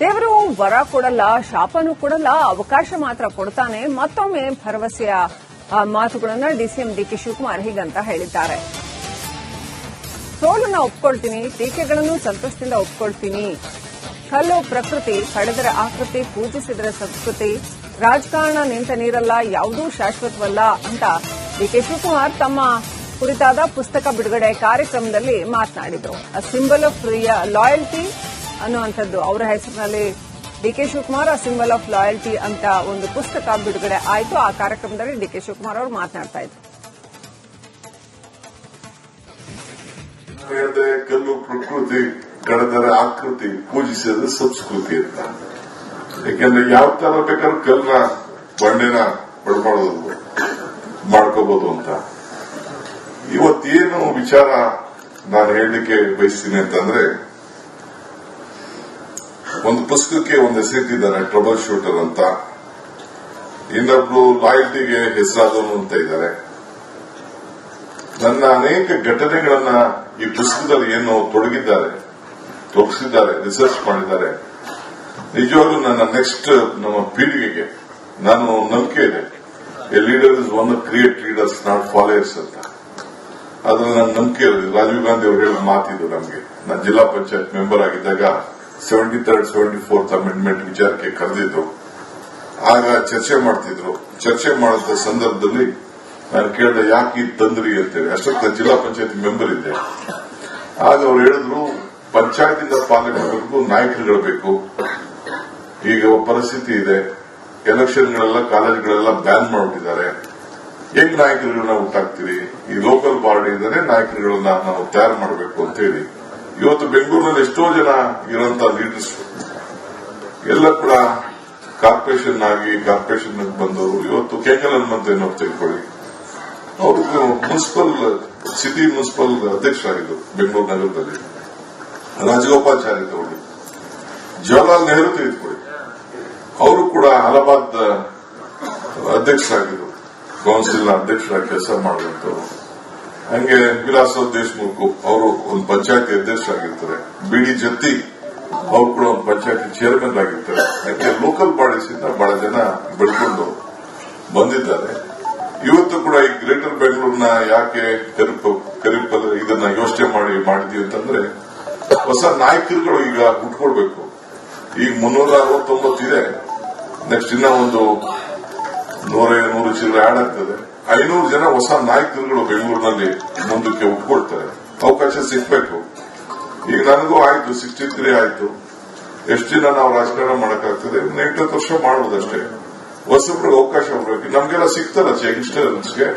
ದೇವರು ವರ ಕೊಡಲ್ಲ ಶಾಪನೂ ಕೊಡಲ್ಲ ಅವಕಾಶ ಮಾತ್ರ ಕೊಡ್ತಾನೆ. ಮತ್ತೊಮ್ಮೆ ಭರವಸೆಯ ಆ, ಮಾತುಗಳನ್ನ ಡಿಸಿಎಂ ಡಿಕೆ ಶಿವಕುಮಾರ್ ಹೀಗಂತ ಹೇಳಿದ್ದಾರೆ. ಸೋಲನ್ನ ಒಪ್ಕೊಳ್ತೀನಿ ಟೀಕೆಗಳನ್ನು ಸಂತೋಷದಿಂದ ಒಪ್ಕೊಳ್ತೀನಿ. ಕಲ್ಲು ಪ್ರಕೃತಿ ಕಳೆದರ ಆಕೃತಿ ಪೂಜಿಸಿದರೆ ಸಂಸ್ಕೃತಿ. ರಾಜಕಾರಣ ನಿಂತ ನೀರಲ್ಲ ಯಾವುದೂ ಶಾಶ್ವತವಲ್ಲ ಅಂತ ಡಿಕೆ ಶಿವಕುಮಾರ್ ತಮ್ಮ ಕುರಿತಾದ ಪುಸ್ತಕ ಬಿಡುಗಡೆ ಕಾರ್ಯಕ್ರಮದಲ್ಲಿ ಮಾತನಾಡಿದರು. ಅ ಸಿಂಬಲ್ ಆಫ್ ಲಾಯಲ್ಟಿ ಅನ್ನುವಂಥದ್ದು ಅವರ ಹೆಸರಿನಲ್ಲಿ D K Shivakumar symbol of loyalty ಅಂತ ಒಂದು ಪುಸ್ತಕ ಬಿಡುಗಡೆ ಆಯಿತು. ಆ ಕಾರ್ಯಕ್ರಮದಲ್ಲಿ ಡಿ ಕೆ ಶಿವಕುಮಾರ್ ಅವರು ಮಾತನಾಡ್ತಾ ಇದ್ರು. ಕಲ್ಲು ಪ್ರಕೃತಿ ಕಳೆದರೆ ಆಕೃತಿ ಪೂಜಿಸಿದ ಸಂಸ್ಕೃತಿ ಅಂತ. ಯಾಕೆಂದ್ರೆ ಯಾವ ತರ ಬೇಕಾದ್ರೂ ಕಲ್ನ ಬಂಡೆನ ಬಡ್ಮಾಡೋದು ಮಾಡ್ಕೋಬಹುದು ಅಂತ. ಇವತ್ತೇನು ವಿಚಾರ ನಾನು ಹೇಳಲಿಕ್ಕೆ ಬಯಸ್ತೀನಿ ಅಂತಂದ್ರೆ ಒಂದು ಪುಸ್ತಕಕ್ಕೆ ಒಂದು ಹೆಸರಿಟ್ಟಿದ್ದಾರೆ ಟ್ರಬಲ್ ಶೂಟರ್ ಅಂತ. ಇನ್ನೊಬ್ರು ಲಾಯಲ್ಟಿಗೆ ಹೆಸರಾದವನು ಅಂತ ಇದ್ದಾರೆ. ನನ್ನ ಅನೇಕ ಘಟನೆಗಳನ್ನ ಈ ಪುಸ್ತಕದಲ್ಲಿ ಏನು ತೊಡಗಿದ್ದಾರೆ ತೊಡಗಿಸಿದ್ದಾರೆ ರಿಸರ್ಚ್ ಮಾಡಿದ್ದಾರೆ. ನಿಜವಾಗ್ಲೂ ನನ್ನ ನೆಕ್ಸ್ಟ್ ನಮ್ಮ ಪೀಳಿಗೆಗೆ ನಾನು ನಂಬಿಕೆ ಇದೆ. A leader is one create leaders not followers ಅಂತ. ಅದ್ರಲ್ಲಿ ನನ್ನ ನಂಬಿಕೆ ಇರೋದು ರಾಜೀವ್ ಗಾಂಧಿ ಅವರು ಹೇಳಿದ ಮಾತಿದ್ರು ನಮಗೆ. ನಾನು ಜಿಲ್ಲಾ ಪಂಚಾಯತ್ ಮೆಂಬರ್ ಆಗಿದ್ದಾಗ seventy third seventy fourth amendment ವಿಚಾರಕ್ಕೆ ಕರೆದಿದ್ರು. ಆಗ ಚರ್ಚೆ ಮಾಡ್ತಿದ್ರು. ಚರ್ಚೆ ಮಾಡಿದ ಸಂದರ್ಭದಲ್ಲಿ ನಾನು ಕೇಳಿದೆ, ಯಾಕೆ ಇದು ತಂದ್ರಿ ಅಂತೇಳಿ. ನಾನು ಜಿಲ್ಲಾ ಪಂಚಾಯತ್ ಮೆಂಬರ್ ಇದ್ದೆ. ಆಗ ಅವ್ರು ಹೇಳಿದ್ರು, ಪಂಚಾಯತಿಂದ ಪಾಲನೆವರೆಗೂ ನಾಯಕರುಗಳು ಬೇಕು. ಈಗ ಪರಿಸ್ಥಿತಿ ಇದೆ. ಎಲೆಕ್ಷನ್ಗಳೆಲ್ಲ, ಕಾಲೇಜ್ಗಳೆಲ್ಲ ಬ್ಯಾನ್ ಮಾಡಿಬಿಟ್ಟಿದ್ದಾರೆ. ಹೆಂಗ್ ನಾಯಕರುಗಳನ್ನ ಹುಟ್ಟಾಕ್ತೀರಿ ಈ ಲೋಕಲ್ ಬಾಡಿ ಇದ್ದಾರೆ ನಾಯಕರುಗಳನ್ನ ನಾವು ತಯಾರು ಮಾಡಬೇಕು ಅಂತ ಹೇಳಿ ಇವತ್ತು ಬೆಂಗಳೂರಿನಲ್ಲಿ ಎಷ್ಟೋ ಜನ ಇರುವಂತ ಲೀಡರ್ಸ್ ಎಲ್ಲ ಕೂಡ ಕಾರ್ಪೊರೇಷನ್ ಆಗಿ ಕಾರ್ಪೊರೇಷನ್ ಬಂದವರು. ಇವತ್ತು ಕೆಂಗಲ್ ಹನುಮಂತ ಏನೋ ತಿಳ್ಕೊಳ್ಳಿ ಅವರು ಮುನ್ಸಿಪಲ್ ಸಿಟಿ ಮುನ್ಸಿಪಲ್ ಅಧ್ಯಕ್ಷರಾಗಿದ್ದರು ಬೆಂಗಳೂರು ನಗರದಲ್ಲಿ. ರಾಜಗೋಪಾಚಾರಿ ತಗೊಳ್ಳಿ ಜವಾಹರಲಾಲ್ ನೆಹರು ತೆಗೆದುಕೊಳ್ಳಿ. ಅವರು ಕೂಡ ಅಲಹಾಬಾದ್ ಅಧ್ಯಕ್ಷರಾಗಿದ್ದರು ನ ಅಧ್ಯಕ್ಷರಾಗಿ ಕೆಲಸ ಮಾಡಿದಂತವರು ಹಂಗೆ ವಿಲಾಸವ್ ದೇಶಮುಖ್ ಅವರು ಒಂದು ಪಂಚಾಯತಿ ಅಧ್ಯಕ್ಷರಾಗಿರ್ತಾರೆ ಬಿಡಿ ಜತ್ತಿ ಅವರು ಕೂಡ ಒಂದು ಪಂಚಾಯತಿ ಚೇರ್ಮನ್ ಆಗಿರ್ತಾರೆ. ಯಾಕೆ ಲೋಕಲ್ ಬಾಡೀಸ್ ಇಂದ ಬಹಳ ಜನ ಬೆಳ್ಕೊಂಡು ಬಂದಿದ್ದಾರೆ. ಇವತ್ತು ಕೂಡ ಈ ಗ್ರೇಟರ್ ಬೆಂಗಳೂರಿನ ಯಾಕೆ ಕರಿಪ ಕರಿಪ ಇದನ್ನ ಯೋಚನೆ ಮಾಡಿ ಮಾಡಿದೀವಿ ಅಂತಂದ್ರೆ ಹೊಸ ನಾಯಕರುಗಳು ಈಗ ಹುಟ್ಕೊಳ್ಬೇಕು. ಈಗ ಮುನ್ನೂರ ಅರವತ್ತೊಂಬತ್ತು ಇದೆ. ನೆಕ್ಸ್ಟ್ ಇನ್ನ ಒಂದು ನೂರ ನೂರು ಚಿಲ್ಲರೆ ಆಡ್ ಐನೂರು ಜನ ಹೊಸ ನಾಯಕರುಗಳು ಬೆಂಗಳೂರಿನಲ್ಲಿ ಮುಂದಕ್ಕೆ ಉಟ್ಕೊಳ್ತಾರೆ ಅವಕಾಶ ಸಿಗ್ಬೇಕು. ಈಗ ನನಗೂ ಆಯ್ತು ಸಿಕ್ಸ್ಟಿ ತ್ರೀ ಆಯ್ತು. ಎಷ್ಟು ದಿನ ನಾವು ರಾಜಕಾರಣ ಮಾಡಕ್ಕಾಗ್ತದೆ? ಎಂಟತ್ತು ವರ್ಷ ಮಾಡುವುದಷ್ಟೇ ಹೊಸಬ್ರಿಗೆ ಅವಕಾಶ ಕೊಡ್ಬೇಕು. ನಮ್ಗೆಲ್ಲ ಸಿಗ್ತಲ್ಲ ಯಂಗ್ಸ್ಟರ್ಸ್ಗೆ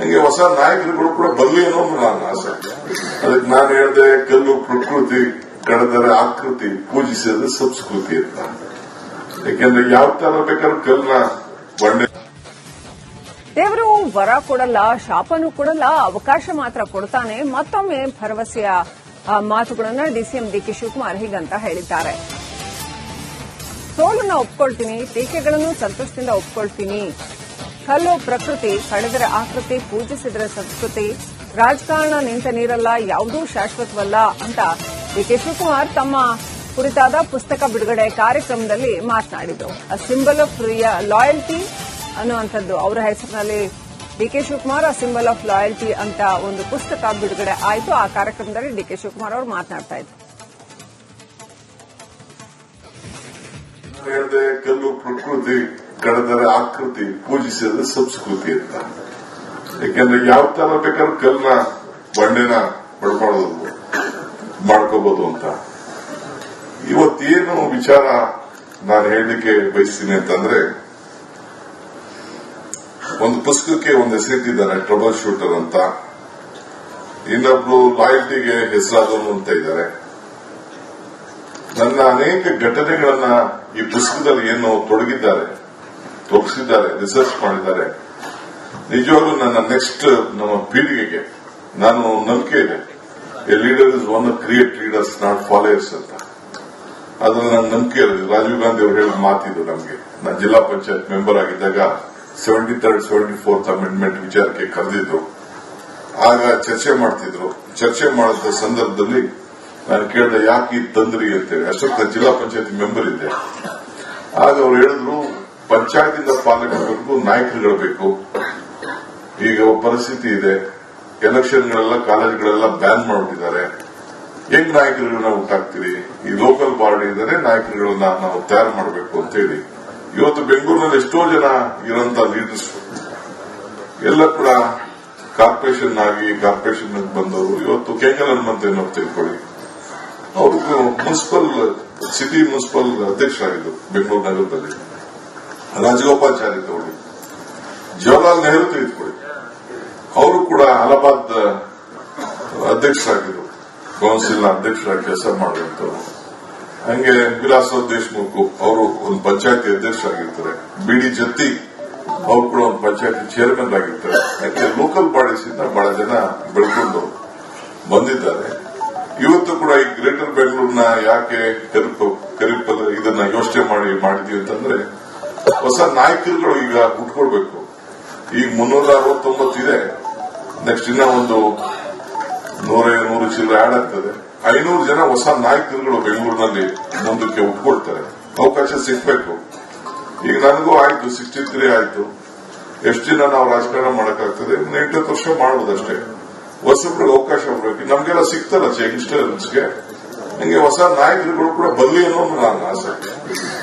ಹಂಗೆ ಹೊಸ ನಾಯಕರುಗಳು ಕೂಡ ಬರ್ಲಿ ಅನ್ನೋ ನನ್ನ ಆಸೆ. ಅದಕ್ಕೆ ನಾನು ಹೇಳಿದೆ, ಕಲ್ಲು ಪ್ರಕೃತಿ, ಕಡದರೆ ಆಕೃತಿ, ಪೂಜಿಸಿದ್ರೆ ಸಂಸ್ಕೃತಿ ಅಂತ. ಯಾಕೆಂದ್ರೆ ಯಾವ ತರ ಬೇಕಾದ್ರೂ ಕಲ್ನ ಬಂಡೆ ದೇವರು ವರ ಕೊಡಲ್ಲ ಶಾಪನೂ ಕೊಡಲ್ಲ ಅವಕಾಶ ಮಾತ್ರ ಕೊಡ್ತಾನೆ. ಮತ್ತೊಮ್ಮೆ ಭರವಸೆಯ ಆ, ಮಾತುಗಳನ್ನ ಡಿಸಿಎಂ ಡಿಕೆ ಶಿವಕುಮಾರ್ ಹೀಗಂತ ಹೇಳಿದ್ದಾರೆ. ಸೋಲನ್ನ ಒಪ್ಕೊಳ್ತೀನಿ ಟೀಕೆಗಳನ್ನು ಸಂತೋಷದಿಂದ ಒಪ್ಕೊಳ್ತೀನಿ. ಕಲ್ಲು ಪ್ರಕೃತಿ ಕಳೆದರೆ ಆಕೃತಿ ಪೂಜಿಸಿದರೆ ಸಂಸ್ಕೃತಿ. ರಾಜಕಾರಣ ನಿಂತ ನೀರಲ್ಲ ಯಾವುದೂ ಶಾಶ್ವತವಲ್ಲ ಅಂತ ಡಿಕೆ ಶಿವಕುಮಾರ್ ತಮ್ಮ ಕುರಿತಾದ ಪುಸ್ತಕ ಬಿಡುಗಡೆ ಕಾರ್ಯಕ್ರಮದಲ್ಲಿ ಮಾತನಾಡಿದರು. ಅ ಸಿಂಬಲ್ ಆಫ್ ಲಾಯಲ್ಟಿ ಅನ್ನುವಂಥದ್ದು. ಅವರ ಹೆಸರಿನಲ್ಲಿ D K Shivakumar a symbol of loyalty ಅಂತ ಒಂದು ಪುಸ್ತಕ ಬಿಡುಗಡೆ ಆಯಿತು. ಆ ಕಾರ್ಯಕ್ರಮದಲ್ಲಿ ಡಿಕೆ ಶಿವಕುಮಾರ್ ಅವರು ಮಾತನಾಡ್ತಾ ಇದ್ರು. ಕಲ್ಲು ಪ್ರಕೃತಿ ಕಳೆದರೆ ಆಕೃತಿ, ಪೂಜಿಸಿದ್ರೆ ಸಂಸ್ಕೃತಿ ಅಂತ. ಯಾಕೆಂದ್ರೆ ಯಾವ ತರ ಬೇಕಾದ್ರೂ ಕಲ್ಲನ್ನ ಬಂಡೆನ ಪಡ್ಕೊಳ್ಳೋದು ಮಾಡ್ಕೋಬಹುದು ಅಂತ. ಇವತ್ತೇನು ವಿಚಾರ ನಾನು ಹೇಳಲಿಕ್ಕೆ ಬಯಸ್ತೀನಿ ಅಂತಂದ್ರೆ ಒಂದು ಪುಸ್ತಕಕ್ಕೆ ಒಂದು ಹೆಸರಿಟ್ಟಿದ್ದಾರೆ ಟ್ರಬಲ್ ಶೂಟರ್ ಅಂತ. ಇನ್ನೊಬ್ರು ಲಾಯಲ್ಟಿಗೆ ಹೆಸರಾದವರು ಅಂತ ಇದ್ದಾರೆ. ನನ್ನ ಅನೇಕ ಘಟನೆಗಳನ್ನ ಈ ಪುಸ್ತಕದಲ್ಲಿ ಏನು ತೊಡಗಿದ್ದಾರೆ ತೊಡಗಿಸಿದ್ದಾರೆ ರಿಸರ್ಚ್ ಮಾಡಿದ್ದಾರೆ. ನಿಜವಾಗ್ಲೂ ನನ್ನ ನೆಕ್ಸ್ಟ್ ನಮ್ಮ ಪೀಳಿಗೆಗೆ ನಾನು ನಂಬಿಕೆ ಇದೆ. A leader is one create leaders not followers ಅಂತ. ಅದ್ರಲ್ಲಿ ನನ್ನ ನಂಬಿಕೆ ಇರೋದು. ರಾಜೀವ್ ಗಾಂಧಿ ಅವರು ಹೇಳಿದ ಮಾತಿದ್ರು ನಮಗೆ. ನಾನು ಜಿಲ್ಲಾ ಪಂಚಾಯತ್ ಮೆಂಬರ್ ಆಗಿದ್ದಾಗ seventy third seventy fourth amendment ವಿಚಾರಕ್ಕೆ ಕರೆದಿದ್ರು. ಆಗ ಚರ್ಚೆ ಮಾಡ್ತಿದ್ರು. ಚರ್ಚೆ ಮಾಡಿದ ಸಂದರ್ಭದಲ್ಲಿ ನಾನು ಕೇಳಿದೆ, ಯಾಕೆ ಈ ತಂದ್ರಿ ಅಂತೇಳಿ. ನಾನು ಜಿಲ್ಲಾ ಪಂಚಾಯತ್ ಮೆಂಬರ್ ಇದ್ದೆ. ಆಗ ಅವ್ರು ಹೇಳಿದ್ರು, ಪಂಚಾಯತಿಂದ ಪಾಲಕರಿಗೂ ನಾಯಕರುಗಳು ಬೇಕು ಈಗ ಪರಿಸ್ಥಿತಿ ಇದೆ. ಎಲೆಕ್ಷನ್ಗಳೆಲ್ಲ, ಕಾಲೇಜ್ಗಳೆಲ್ಲ ಬ್ಯಾನ್ ಮಾಡಿಬಿಟ್ಟಿದ್ದಾರೆ. ಹೆಂಗ್ ನಾಯಕರುಗಳನ್ನ ಉಂಟಾಗ್ತೀರಿ ಈ ಲೋಕಲ್ ಬಾಡಿ ಇದ್ದಾರೆ ನಾಯಕರುಗಳನ್ನ ನಾವು ತಯಾರು ಮಾಡಬೇಕು ಅಂತ ಹೇಳಿ ಇವತ್ತು ಬೆಂಗಳೂರಿನಲ್ಲಿ ಎಷ್ಟೋ ಜನ ಇರೋಂತ ಲೀಡರ್ಸ್ ಎಲ್ಲ ಕೂಡ ಕಾರ್ಪೊರೇಷನ್ ಆಗಿ ಕಾರ್ಪೊರೇಷನ್ ಬಂದವರು. ಇವತ್ತು ಕೆಂಗಲ್ ಹನುಮಂತ ಏನೋ ತಿಳ್ಕೊಳ್ಳಿ. ಅವರು ಮುನ್ಸಿಪಲ್ ಸಿಟಿ ಮುನ್ಸಿಪಲ್ ಅಧ್ಯಕ್ಷರಾಗಿದ್ದು ಬೆಂಗಳೂರು ನಗರದಲ್ಲಿ. ರಾಜಗೋಪಾಚಾರಿ ತಗೊಳ್ಳಿ. ಜವಾಹರಲಾಲ್ ನೆಹರು ತೆಗೆದುಕೊಳ್ಳಿ ಅವರು ಕೂಡ ಅಲಹಾಬಾದ್ ಅಧ್ಯಕ್ಷರಾಗಿದ್ರು ನ ಅಧ್ಯಕ್ಷರಾಗಿ ಕೆಲಸ ಮಾಡಿದಂತವ್ರು ಹಂಗೆ ವಿಲಾಸರಾವ್ ದೇಶಮುಖ್ ಅವರು ಒಂದು ಪಂಚಾಯತಿ ಅಧ್ಯಕ್ಷರಾಗಿರ್ತಾರೆ ಬಿಡಿ ಜತ್ತಿ ಅವ್ರು ಕೂಡ ಒಂದು ಪಂಚಾಯತಿ ಚೇರ್ಮನ್ ಆಗಿರ್ತಾರೆ. ಯಾಕೆ ಲೋಕಲ್ ಬಾಡೀಸ್ ಇಂದ ಬಹಳ ಜನ ಬೆಳ್ಕೊಂಡು ಬಂದಿದ್ದಾರೆ. ಇವತ್ತು ಕೂಡ ಈ ಗ್ರೇಟರ್ ಬೆಂಗಳೂರಿನ ಯಾಕೆ ಕರಿಪ- ಕರಿಪದ ಇದನ್ನ ಯೋಚನೆ ಮಾಡಿ ಮಾಡಿದೀವಿ ಅಂತಂದ್ರೆ ಹೊಸ ನಾಯಕರುಗಳು ಈಗ ಹುಟ್ಕೊಳ್ಬೇಕು. ಈಗ ಮುನ್ನೂರ ಅರವತ್ತೊಂಬತ್ತು ಇದೆ. ನೆಕ್ಸ್ಟ್ ಇನ್ನ ಒಂದು ನೂರ ನೂರು ಚಿಲ್ಲರೆ ಆಡ್ ಆಗ್ತದೆ. ಐನೂರು ಜನ ಹೊಸ ನಾಯಕರುಗಳು ಬೆಂಗಳೂರಿನಲ್ಲಿ ಮುಂದಕ್ಕೆ ಉಟ್ಕೊಳ್ತಾರೆ ಅವಕಾಶ ಸಿಗ್ಬೇಕು. ಈಗ ನನಗೂ ಆಯ್ತು ಸಿಕ್ಸ್ಟಿ ತ್ರೀ ಆಯ್ತು. ಎಷ್ಟು ದಿನ ನಾವು ರಾಜಕಾರಣ ಮಾಡಕ್ಕಾಗ್ತದೆ? ಎಂಟತ್ತು ವರ್ಷ ಮಾಡುವುದಷ್ಟೇ. ಹೊಸಬ್ರಿಗೆ ಅವಕಾಶ ಕೊಡ್ಬೇಕು. ನಮ್ಗೆಲ್ಲ ಸಿಗ್ತಲ್ಲ ಯಂಗ್ಸ್ಟರ್ಸ್ಗೆ ನಂಗೆ ಹೊಸ ನಾಯಕರುಗಳು ಕೂಡ ಬರಲಿ ಅನ್ನೋ ನನ್ನ ಆಸೆ.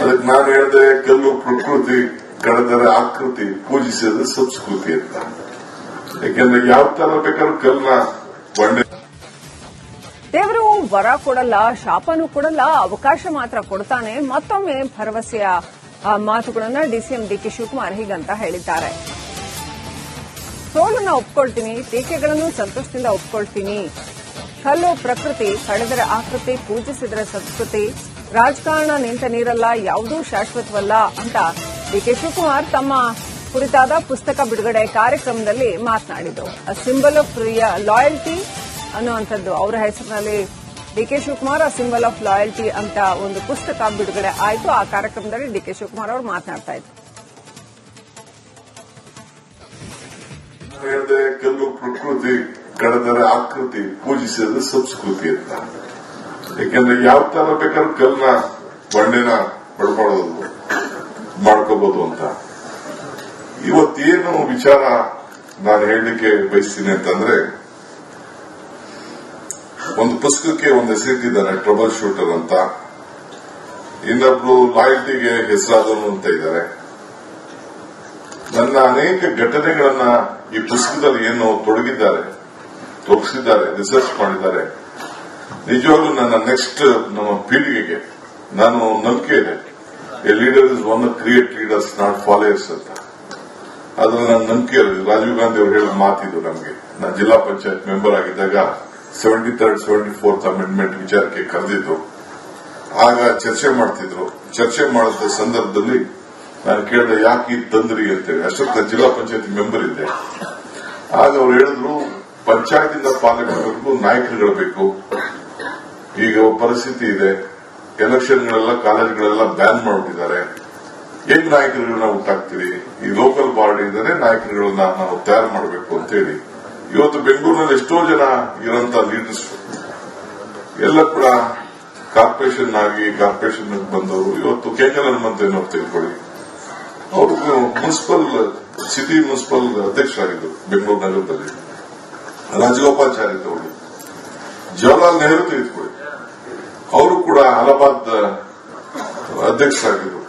ಅದಕ್ಕೆ ನಾನು ಹೇಳಿದೆ ಕಲ್ಲು ಪ್ರಕೃತಿ, ಕಳೆದರೆ ಆಕೃತಿ, ಪೂಜಿಸಿದ್ರೆ ಸಂಸ್ಕೃತಿ ಅಂತ. ಯಾಕೆಂದ್ರೆ ಯಾವ ತರ ಬೇಕಾದ್ರೂ ಕಲ್ಲನ್ನ ಬಂಡೆ ವರ ಕೊಡಲ್ಲ, ಶಾಪನೂ ಕೊಡಲ್ಲ, ಅವಕಾಶ ಮಾತ್ರ ಕೊಡ್ತಾನೆ. ಮತ್ತೊಮ್ಮೆ ಭರವಸೆಯ ಮಾತುಗಳನ್ನ ಡಿಸಿಎಂ ಡಿಕೆ ಶಿವಕುಮಾರ್ ಹೀಗಂತ ಹೇಳಿದ್ದಾರೆ. ಸೋಲನ್ನ ಒಪ್ಕೊಳ್ತೀನಿ, ಟೀಕೆಗಳನ್ನು ಸಂತೋಷದಿಂದ ಒಪ್ಕೊಳ್ತೀನಿ. ಕಲ್ಲು ಪ್ರಕೃತಿ, ಕಳೆದರೆ ಆಕೃತಿ, ಪೂಜಿಸಿದರ ಸಂಸ್ಕೃತಿ. ರಾಜಕಾರಣ ನಿಂತ ನೀರಲ್ಲ, ಯಾವುದೂ ಶಾಶ್ವತವಲ್ಲ ಅಂತ ಡಿಕೆ ಶಿವಕುಮಾರ್ ತಮ್ಮ ಕುರಿತಾದ ಪುಸ್ತಕ ಬಿಡುಗಡೆ ಕಾರ್ಯಕ್ರಮದಲ್ಲಿ ಮಾತನಾಡಿದರು. ಸಿಂಬಲ್ ಆಫ್ ಲಾಯಲ್ಟಿ ಅನ್ನುವಂಥದ್ದು ಅವರ ಹೆಸರಿನಲ್ಲಿ D K Shivakumar symbol of loyalty ಅಂತ ಒಂದು ಪುಸ್ತಕ ಬಿಡುಗಡೆ ಆಯಿತು. ಆ ಕಾರ್ಯಕ್ರಮದಲ್ಲಿ ಡಿಕೆ ಶಿವಕುಮಾರ್ ಅವರು ಮಾತನಾಡ್ತಾ ಇದ್ರು. ಕಲ್ಲು ಪ್ರಕೃತಿ, ಕಳೆದರೆ ಆಕೃತಿ ಪೂಜಿಸಿದ ಸಂಸ್ಕೃತಿ ಅಂತ. ಯಾಕೆಂದ್ರೆ ಯಾವ ತರ ಬೇಕಾದ್ರೂ ಕಲ್ಲನ್ನ ಬಂಡೆನ ಬಡ್ಬಾಡೋದು ಮಾಡ್ಕೋಬಹುದು ಅಂತ. ಇವತ್ತೇನು ವಿಚಾರ ನಾನು ಹೇಳಲಿಕ್ಕೆ ಬಯಸ್ತೀನಿ ಅಂತಂದ್ರೆ ಒಂದು ಪುಸ್ತಕಕ್ಕೆ ಒಂದು ಹೆಸರಿಟ್ಟಿದ್ದಾರೆ ಟ್ರಬಲ್ ಶೂಟರ್ ಅಂತ. ಇನ್ನೊಬ್ರು ಲಾಯಲ್ಟಿಗೆ ಹೆಸರಾದವನು ಅಂತ ಇದ್ದಾರೆ. ನನ್ನ ಅನೇಕ ಘಟನೆಗಳನ್ನ ಈ ಪುಸ್ತಕದಲ್ಲಿ ಏನು ತೊಡಗಿದ್ದಾರೆ, ತೋರಿಸಿದ್ದಾರೆ ರಿಸರ್ಚ್ ಮಾಡಿದ್ದಾರೆ. ನಿಜವಾಗ್ಲೂ ನನ್ನ ನೆಕ್ಸ್ಟ್ ನಮ್ಮ ಪೀಳಿಗೆಗೆ ನಾನು ನಂಬಿಕೆ ಇದೆ. A leader is one create leaders not followers ಅಂತ. ಅದ್ರ ನನ್ನ ನಂಬಿಕೆ ರಾಜೀವ್ ಗಾಂಧಿ ಅವರು ಹೇಳಿದ ಮಾತಿದು ನಮಗೆ. ನಾನು ಜಿಲ್ಲಾ ಪಂಚಾಯತ್ ಮೆಂಬರ್ ಆಗಿದ್ದಾಗ seventy third seventy fourth amendment ವಿಚಾರಕ್ಕೆ ಕರೆದಿದ್ರು. ಆಗ ಚರ್ಚೆ ಮಾಡ್ತಿದ್ರು. ಚರ್ಚೆ ಮಾಡಿದ ಸಂದರ್ಭದಲ್ಲಿ ನಾನು ಕೇಳಿದೆ, ಯಾಕೆ ಇದು ತಂದ್ರಿ? ಅಂತೇಳಿ. ಅಷ್ಟೊತ್ತ ಜಿಲ್ಲಾ ಪಂಚಾಯತ್ ಮೆಂಬರ್ ಇದ್ದೆ. ಆಗ ಅವ್ರು ಹೇಳಿದ್ರು, ಪಂಚಾಯತಿಂದ ಪಾಲಕರಿಗೂ ನಾಯಕರುಗಳು ಬೇಕು. ಈಗ ಪರಿಸ್ಥಿತಿ ಇದೆ. ಎಲೆಕ್ಷನ್ಗಳೆಲ್ಲ, ಕಾಲೇಜ್ಗಳೆಲ್ಲ ಬ್ಯಾನ್ ಮಾಡಿಬಿಟ್ಟಿದ್ದಾರೆ. ಹೇಗೆ ನಾಯಕರುಗಳನ್ನ ಹುಟ್ಟಾಕ್ತೀರಿ? ಈ ಲೋಕಲ್ ಬಾಡಿ ಇದ್ದರೆ ನಾಯಕರುಗಳನ್ನ ನಾವು ತಯಾರು ಮಾಡಬೇಕು ಅಂತ ಹೇಳಿ ಇವತ್ತು ಬೆಂಗಳೂರಿನಲ್ಲಿ ಎಷ್ಟೋ ಜನ ಇರೋಂತ ಲೀಡರ್ಸ್ ಎಲ್ಲ ಕೂಡ ಕಾರ್ಪೊರೇಷನ್ ಆಗಿ ಕಾರ್ಪೊರೇಷನ್ ಬಂದವರು. ಇವತ್ತು ಕೆಂಗಲ್ ಏನೋ ತಿಳ್ಕೊಳ್ಳಿ. ಅವರು ಮುನ್ಸಿಪಲ್ ಸಿಟಿ ಮುನ್ಸಿಪಲ್ ಅಧ್ಯಕ್ಷರಾಗಿದ್ದರು ಬೆಂಗಳೂರು ನಗರದಲ್ಲಿ. ರಾಜಗೋಪಾಚಾರಿ ತಗೊಳ್ಳಿ ಜವಾಹರ್ಲಾಲ್ ನೆಹರು ತೆಗೆದುಕೊಳ್ಳಿ ಅವರು ಕೂಡ ಅಲಹಾಬಾದ್ ಅಧ್ಯಕ್ಷರಾಗಿದ್ದರು.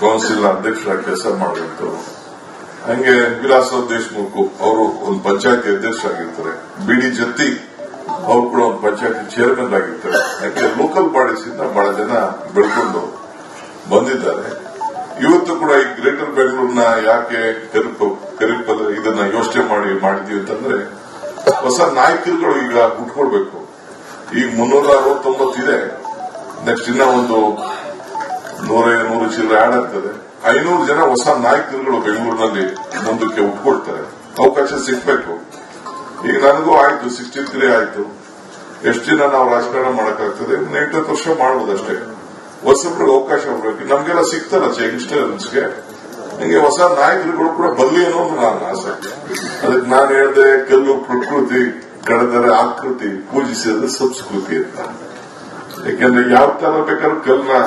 ಕೌನ್ಸಿಲ್ ಅಧ್ಯಕ್ಷರಾಗಿ ಕೆಲಸ ಮಾಡಿದಂತವ್ರು ಹಂಗೆ ವಿಲಾಸ ದೇಶಮುಖ್ ಅವರು ಒಂದು ಪಂಚಾಯತಿ ಅಧ್ಯಕ್ಷ ಆಗಿರ್ತಾರೆ. ಬಿಡಿ ಜತ್ತಿ ಅವ್ರು ಕೂಡ ಒಂದು ಪಂಚಾಯತಿ ಚೇರ್ಮನ್ ಆಗಿರ್ತಾರೆ. ಯಾಕೆ ಲೋಕಲ್ ಬಾಡೀಸ್ ಇಂದ ಬಹಳ ಜನ ಬೆಳ್ಕೊಂಡು ಬಂದಿದ್ದಾರೆ. ಇವತ್ತು ಕೂಡ ಈ ಗ್ರೇಟರ್ ಬೆಂಗಳೂರಿನ ಯಾಕೆ ಕರಿಪ- ಕರಿಪದ ಇದನ್ನ ಯೋಚನೆ ಮಾಡಿ, ಮಾಡಿದೀವಿ ಅಂತಂದ್ರೆ ಹೊಸ ನಾಯಕರುಗಳು ಈಗ ಹುಟ್ಕೊಳ್ಬೇಕು. ಈಗ ಮುನ್ನೂರ ಅರವತ್ತೊಂಬತ್ತು ಇದೆ. ನೆಕ್ಸ್ಟ್ ಇನ್ನ ಒಂದು ನೂರ ನೂರು ಚಿಲ್ಲರೆ ಆಡ್ ಆಗ್ತದೆ. ಐನೂರು ಜನ ಹೊಸ ನಾಯಕರುಗಳು ಬೆಂಗಳೂರಿನಲ್ಲಿ ಮುಂದಕ್ಕೆ ಉಟ್ಕೊಳ್ತಾರೆ ಅವಕಾಶ ಸಿಗ್ಬೇಕು. ಈಗ ನನಗೂ ಆಯ್ತು ಸಿಕ್ಸ್ಟಿ ತ್ರೀ ಆಯ್ತು. ಎಷ್ಟು ದಿನ ನಾವು ರಾಜಕಾರಣ ಮಾಡಕ್ಕಾಗ್ತದೆ? ಎಂಟತ್ತು ವರ್ಷ ಮಾಡುವುದಷ್ಟೇ ಹೊಸಬ್ರಿಗೆ ಅವಕಾಶ ಕೊಡ್ಬೇಕು. ನಮ್ಗೆಲ್ಲ ಸಿಗ್ತಾರ ಯಂಗ್ಸ್ಟರ್ಸ್ಗೆ ನಿಮಗೆ ಹೊಸ ನಾಯಕರುಗಳು ಕೂಡ ಬರಲಿ ಅನ್ನೋದು ನಾನು ಆಸೆ ಅದಕ್ಕೆ ನಾನು ಹೇಳಿದೆ ಕಲ್ಲು ಪ್ರಕೃತಿ ಕಳೆದರೆ ಆಕೃತಿ ಪೂಜಿಸಿದ್ರೆ ಸಂಸ್ಕೃತಿ ಅಂತ. ಯಾಕೆಂದ್ರೆ ಯಾವ ತರ ಬೇಕಾದ್ರೂ ಬಂಡೆ